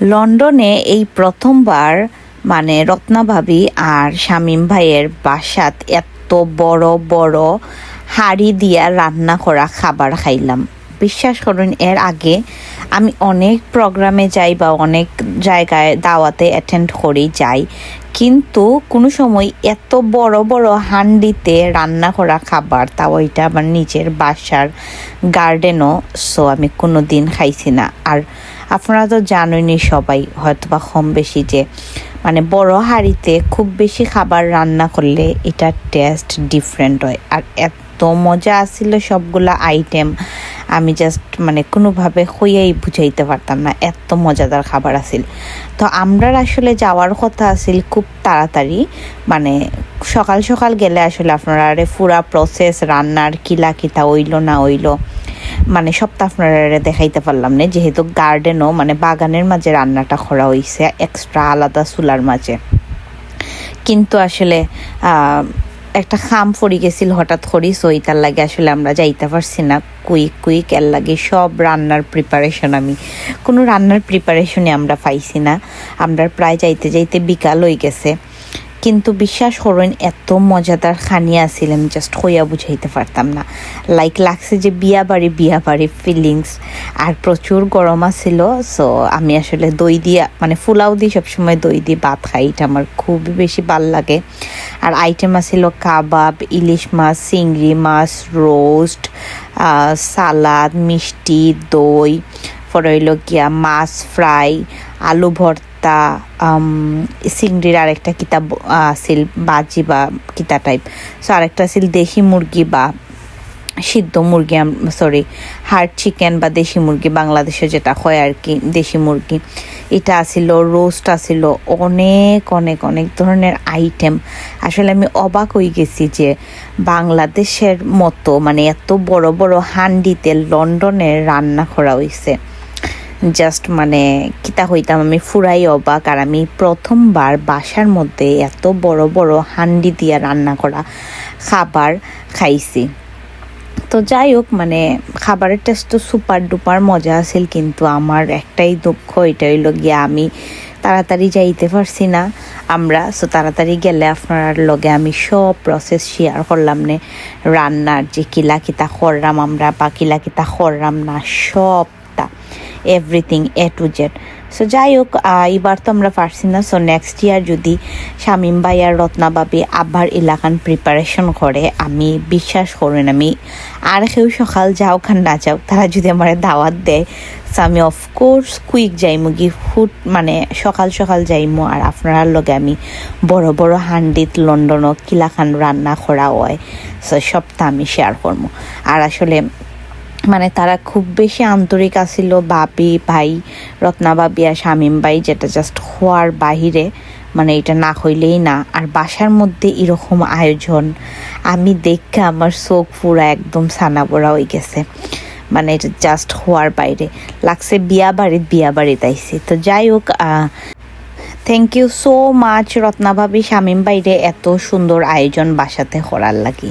লন্ডনে এই প্রথমবার মানে রত্নাভাবি আর শামীম ভাইয়ের বাসাত এত বড় বড় হাড়ি দিয়া রান্না করা খাবার খাইলাম। বিশ্বাস করুন, এর আগে আমি অনেক প্রোগ্রামে যাই বা অনেক জায়গায় দাওয়াতে অ্যাটেন্ড করি, যাই। কিন্তু কোনো সময় এত বড় বড় হান্ডিতে রান্না করা খাবার, তাও এটা আমার নিজের বাসার গার্ডেনও সো আমি কোনো দিন খাইছি না। আর আপনারা তো জানেনই সবাই হয়তো বা কম বেশি যে মানে বড় হাঁড়িতে খুব বেশি খাবার রান্না করলে এটার টেস্ট ডিফারেন্ট হয়। আর এত মজা আসছিল সবগুলা আইটেম আমি জাস্ট মানে কোনোভাবে হইয়াই বুঝাইতে পারতাম না, এত মজাদার খাবার আছিল। তো আমরা আসলে যাওয়ার কথা আছিল খুব তাড়াতাড়ি মানে সকাল সকাল গেলে আসলে আপনারা আরে পুরা প্রসেস রান্নার কিলা কিতা ওইলো না ওইলো মানে সপ্তাহ আপনারা দেখাইতে পারলাম না, যেহেতু গার্ডেনও মানে বাগানের মাঝে রান্নাটা করা হইছে এক্সট্রা আলাদা চুলার মাঝে। কিন্তু আসলে একটা খাম ফরি গেছিল হঠাৎ করি সো তার লাগে আসলে আমরা যাইতে পারছি না। কুইক কুইক, এর লাগে সব রান্নার প্রিপারেশন আমি। কোনো রান্নার প্রিপারেশনই আমরা পাইছি না। আমরা প্রায় যাইতে যাইতে বিকাল হয়ে গেছে। কিন্তু বিশ্বাস করুন এত মজাদার খানি আসছিলাম জাস্ট হইয়া বুঝাইতে পারতাম না। লাইক লাগছে যে বিয়া বাড়ি বিয়া বাড়ি ফিলিংস আর প্রচুর গরম আছিল সো আমি আসলে দই দিয়ে মানে ফুলাও দিই, সবসময় দই দিয়ে ভাত খাই, এটা আমার খুবই বেশি ভালো লাগে। আর আইটেম আছিল কাবাব, ইলিশ মাছ, চিংড়ি মাছ রোস্ট সালাদ, মিষ্টি, দই, পরে হইল গিয়া মাছ ফ্রাই আলু ভর্তা আম, চিংড়ির আরেকটা কিতাব আছিল বাজি বা কিতা টাইপ সো আরেকটা আছিল দেশি মুরগি বা সিদ্ধ মুরগি সরি হার্ড চিকেন বা দেশি মুরগি বাংলাদেশে যেটা হয় আর কি দেশি মুরগি। এটা আসিল রোস্ট আসিল অনেক অনেক অনেক ধরনের আইটেম আসলে আমি অবাক হয়ে গেছি যে বাংলাদেশের মতো মানে এত বড় বড় হান্ডিতে লন্ডনে রান্না করা হয়েছে জাস্ট মানে কিতা হইতাম, আমি ফুরাই অবাক আর আমি প্রথমবার বাসার মধ্যে এত বড় বড় হান্ডি দিয়া রান্না করা খাবার খাইছি। তো যাই হোক মানে খাবারের টেস্ট তো সুপার ডুপার মজা আছিল, কিন্তু আমার একটাই দুঃখ এটা হইল গিয়া আমি তাড়াতাড়ি যাইতে পারছি না আমরা। সো তাড়াতাড়ি গেলে আপনার লগে আমি সব প্রসেস শেয়ার করলাম নে। রান্নার যে কিলা কিতা করলাম আমরা বা কিলা কিতা করলাম না সবটা everything A to Z so যাই হোক এবার তো আমরা পারছি না। সো নেক্সট ইয়ার যদি শামীম ভাই আর রত্নাবাবি আবার এলাকান প্রিপারেশন করে, আমি বিশ্বাস করেন, আমি আর কেউ সকাল যাও খান না যাও, তারা যদি আমার দাওয়াত দেয় সো আমি অফকোর্স কুইক যাইমু গি ফুড মানে সকাল সকাল যাইমু, আর আপনার লগে আমি বড় বড় হান্ডিত লন্ডনও কিলাখান রান্না করা হয়। সো সবটা আমি শেয়ার করব আর আসলে মানে তারা খুব বেশি আন্তরিক আছিল, বাপি, ভাই, রত্না বাবি আর শামীম ভাই, যেটা জাস্ট হওয়ার বাহিরে মানে এটা না হইলেই না। আর বাসার মধ্যে এরকম আয়োজন, আমি দেখে আমার চোখ পুরা একদম সানা পড়া হয়ে গেছে। মানে এটা জাস্ট হওয়ার বাইরে। লাগছে বিয়া বাড়িত বিয়া বাড়িত আইসি তো যাই হোক thank you so much Ratna ভাবি, শামীম বাইরে এত সুন্দর আয়োজন বাসাতে করার লাগি।